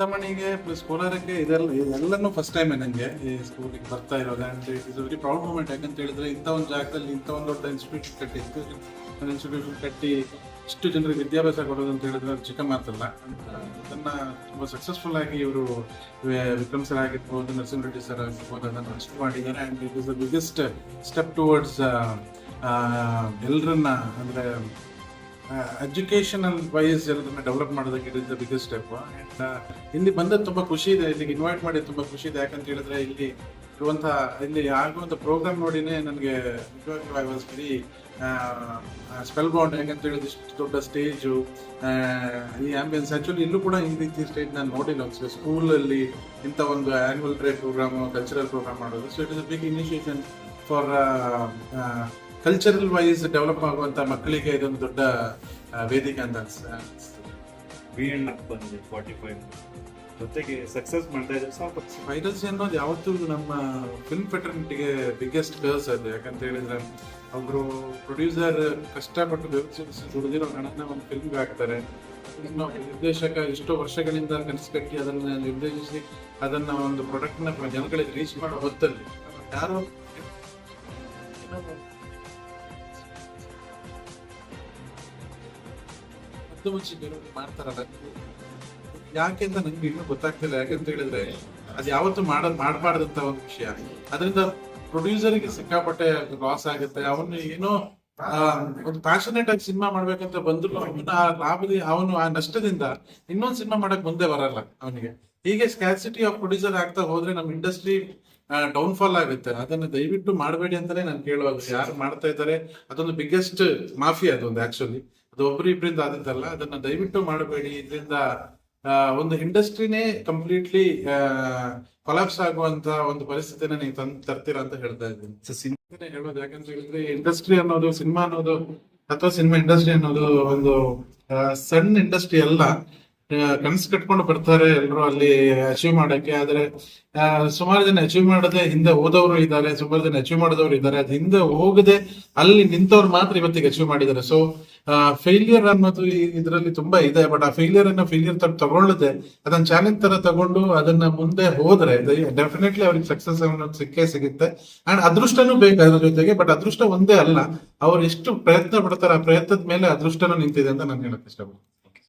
ಚಿಂತಾಮಣಿಗೆ plus ಕೋಲಾರಕ್ಕೆ ಇದೆಲ್ಲ ಎಲ್ಲನೂ first ಟೈಮೇ ನನಗೆ ಈ ಸ್ಕೂಲಿಗೆ ಬರ್ತಾ ಇರೋದು. And is very proud moment ಯಾಕಂತ ಹೇಳಿದ್ರೆ ಇಂಥ ಒಂದು ಜಾಗದಲ್ಲಿ ಇಂಥ ಒಂದು ದೊಡ್ಡ ಇನ್ಸ್ಟಿಟ್ಯೂಷನ್ ಕಟ್ಟಿ ಒಂದು ಇನ್ಸ್ಟಿಟ್ಯೂಷನ್ ಕಟ್ಟಿ ಇಷ್ಟು ಜನರಿಗೆ ವಿದ್ಯಾಭ್ಯಾಸ ಕೊಡೋದು ಅಂತ ಹೇಳಿದ್ರೆ ಚಿಕ್ಕ ಮಾತಲ್ಲ. ಅದನ್ನ ತುಂಬ ಸಕ್ಸಸ್ಫುಲ್ ಆಗಿ ಇವರು ವಿಕ್ರಮ್ ಸರ್ ಆಗಿರ್ಬೋದು, ನರಸಿಂಹ ರೆಡ್ಡಿ ಸರ್ ಆಗಿರ್ಬೋದು ಅದನ್ನು ಅಷ್ಟು ಮಾಡಿದ್ದಾರೆ. And it is the biggest step towards ಎಲ್ಲರನ್ನ ಅಂದರೆ ಎಜುಕೇಶನಲ್ ವೈಸ್ ಎಲ್ಲದನ್ನ ಡೆವಲಪ್ ಮಾಡೋದಕ್ಕೆ it is the biggest step and ಇಲ್ಲಿ ಬಂದದ್ದು ತುಂಬ ಖುಷಿ ಇದೆ, ಇಲ್ಲಿಗೆ ಇನ್ವೈಟ್ ಮಾಡಿ ತುಂಬ ಖುಷಿ ಇದೆ. ಯಾಕಂತ ಹೇಳಿದ್ರೆ ಇಲ್ಲಿ ಇರುವಂಥ, ಇಲ್ಲಿ ಆಗುವಂಥ ಪ್ರೋಗ್ರಾಮ್ ನೋಡಿನೇ ನನಗೆ I was very spellbound ಹೆಂಗಂತ ಹೇಳಿದ್ರೆ ಇಷ್ಟು ದೊಡ್ಡ ಸ್ಟೇಜು ಈ ಆ್ಯಂಬಿಯನ್ಸ್ ಆ್ಯಕ್ಚುಲಿ ಇಲ್ಲೂ ಕೂಡ ಈ ರೀತಿ ಸ್ಟೇಜ್ ನಾನು ನೋಡಿಲ್ಲ ಒಂದು ಸ್ಕೂಲಲ್ಲಿ ಇಂಥ ಒಂದು annual day program cultural program ಮಾಡೋದು. So it is a big initiation for cultural wise develop ಆಗುವಂತ ಮಕ್ಕಳಿಗೆ ಇದೊಂದು ದೊಡ್ಡ ವೇದಿಕೆ ಅಂತ ಅನ್ಸುತ್ತೆ ಬಂದಿದೆ ಫಾರ್ಟಿ ಫೈವ್ ಜೊತೆಗೆ ಸಕ್ಸಸ್ ಮಾಡ್ತಾ ಇದ್ದಾರೆ ಸಾಕು ಪೈರಸಿ ಅನ್ನೋದು ಯಾವತ್ತೂ ನಮ್ಮ ಫಿಲ್ಮ್ ಫೆಟರ್ನಿಟಿಗೆ ಬಿಗ್ಗೆಸ್ಟ್ ಕರ್ಸ್ ಅದು. ಯಾಕಂತ ಹೇಳಿದ್ರೆ ಅವರು ಪ್ರೊಡ್ಯೂಸರ್ ಕಷ್ಟಪಟ್ಟು ಬೆವರಿಸಿ ದುಡಿದಿರೋ ಹಣನ ಒಂದು ಫಿಲ್ಮ್ಗೆ ಹಾಕ್ತಾರೆ. ಇನ್ನು ನಿರ್ದೇಶಕ ಎಷ್ಟೋ ವರ್ಷಗಳಿಂದ ಕನಸು ಕಟ್ಟಿ ಅದನ್ನ ನಿರ್ದೇಶಿಸಿ ಅದನ್ನ ಒಂದು ಪ್ರಾಡಕ್ಟ್ನ ಜನಗಳಿಗೆ ರೀಚ್ ಮಾಡೋ ಹೊತ್ತಲ್ಲಿ. ಯಾರೋ ಬೇರೆಯವ್ರು ಮಾಡ್ತಾರಲ್ಲ ಯಾಕೆ ಅಂತ ನಂಗೆ ಇನ್ನೂ ಗೊತ್ತಾಗ್ತಿಲ್ಲ ಯಾಕಂತ ಹೇಳಿದ್ರೆ ಅದು ಯಾವತ್ತು ಮಾಡೋದು ಮಾಡಬಾರ್ದಂತ ಒಂದು ವಿಷಯ. ಅದರಿಂದ ಪ್ರೊಡ್ಯೂಸರ್ಗೆ ಸಿಕ್ಕಾಪಟ್ಟೆ ಲಾಸ್ ಆಗುತ್ತೆ. ಅವನು ಏನೋ ಒಂದು ಪ್ಯಾಷನೇಟ್ ಆಗಿ ಸಿನಿಮಾ ಮಾಡ್ಬೇಕಂತ ಬಂದ್ರು ಆ ಲಾಭದ ಅವನು ಆ ನಷ್ಟದಿಂದ ಇನ್ನೊಂದು ಸಿನಿಮಾ ಮಾಡಕ್ ಮುಂದೆ ಬರಲ್ಲ ಅವನಿಗೆ. ಹೀಗೆ ಸ್ಕ್ಯಾಸಿಟಿ ಆಫ್ ಪ್ರೊಡ್ಯೂಸರ್ ಆಗ್ತಾ ಹೋದ್ರೆ ನಮ್ಮ ಇಂಡಸ್ಟ್ರಿ ಡೌನ್ ಫಾಲ್ ಆಗುತ್ತೆ. ಅದನ್ನ ದಯವಿಟ್ಟು ಮಾಡಬೇಡಿ ಅಂತಾನೆ ನಾನು ಕೇಳುವಾಗ ಯಾರು ಮಾಡ್ತಾ ಇದ್ದಾರೆ, ಅದೊಂದು ಬಿಗ್ಗೆಸ್ಟ್ ಮಾಫಿಯಾ ಅದೊಂದು ಆಕ್ಚುಲಿ ಅದು ಒಬ್ಬರಿಬ್ಬರಿಂದ ಆದದ್ದಲ್ಲ, ಅದನ್ನ ದಯವಿಟ್ಟು ಮಾಡಬೇಡಿ. ಇದರಿಂದ ಒಂದು ಇಂಡಸ್ಟ್ರಿನೇ ಕಂಪ್ಲೀಟ್ಲಿ ಕೊಲಾಪ್ಸ್ ಆಗುವಂತ ಒಂದು ಪರಿಸ್ಥಿತಿನ ನೀವು ತಂದ್, ತರ್ತೀರಾ ಅಂತ ಹೇಳ್ತಾ ಇದ್ದೀನಿ. ಸೊ ಸಿನಿಮಾನೇ ಹೇಳೋದು ಯಾಕಂತ ಹೇಳಿದ್ರೆ ಇಂಡಸ್ಟ್ರಿ ಅನ್ನೋದು, ಸಿನಿಮಾ ಅನ್ನೋದು, ಅಥವಾ ಸಿನಿಮಾ ಇಂಡಸ್ಟ್ರಿ ಅನ್ನೋದು ಒಂದು ಸಣ್ಣ ಇಂಡಸ್ಟ್ರಿ ಅಲ್ಲ. ಕನಸು ಕಟ್ಕೊಂಡು ಬರ್ತಾರೆ ಎಲ್ಲರೂ ಅಲ್ಲಿ ಅಚೀವ್ ಮಾಡಕ್ಕೆ. ಆದ್ರೆ ಸುಮಾರು ಜನ ಅಚೀವ್ ಮಾಡದೆ ಹಿಂದೆ ಹೋದವರು ಇದ್ದಾರೆ, ಸುಮಾರು ಜನ ಅಚೀವ್ ಮಾಡಿದವರು ಇದ್ದಾರೆ. ಅದು ಹಿಂದೆ ಹೋಗದೆ ಅಲ್ಲಿ ನಿಂತವ್ರು ಮಾತ್ರ ಇವತ್ತಿಗೆ ಅಚೀವ್ ಮಾಡಿದ್ದಾರೆ. ಸೊ ಫೇಲಿಯರ್ ಅನ್ನೋದು ಇದರಲ್ಲಿ ತುಂಬಾ ಇದೆ. ಬಟ್ ಆ ಫೇಲಿಯರ್ ಅನ್ನ ಫೇಲಿಯರ್ ತರ ತಗೊಳ್ಳದೆ, ಅದನ್ನ ಚಾಲೆಂಜ್ ತರ ತಗೊಂಡು ಅದನ್ನ ಮುಂದೆ ಹೋದ್ರೆ ಡೆಫಿನೆಟ್ಲಿ ಅವ್ರಿಗೆ ಸಕ್ಸಸ್ ಅನ್ನೋದು ಸಿಕ್ಕೇ ಸಿಗುತ್ತೆ. ಅಂಡ್ ಅದೃಷ್ಟನೂ ಬೇಕು ಅದ್ರ ಜೊತೆಗೆ ಬಟ್ ಅದೃಷ್ಟ ಒಂದೇ ಅಲ್ಲ. ಅವ್ರು ಎಷ್ಟು ಪ್ರಯತ್ನ ಪಡ್ತಾರೆ, ಆ ಪ್ರಯತ್ನದ ಮೇಲೆ ಅದೃಷ್ಟನೂ ನಿಂತಿದೆ ಅಂತ ನಾನು ಹೇಳಕ್ ಇಷ್ಟಪಡ್ತೀನಿ.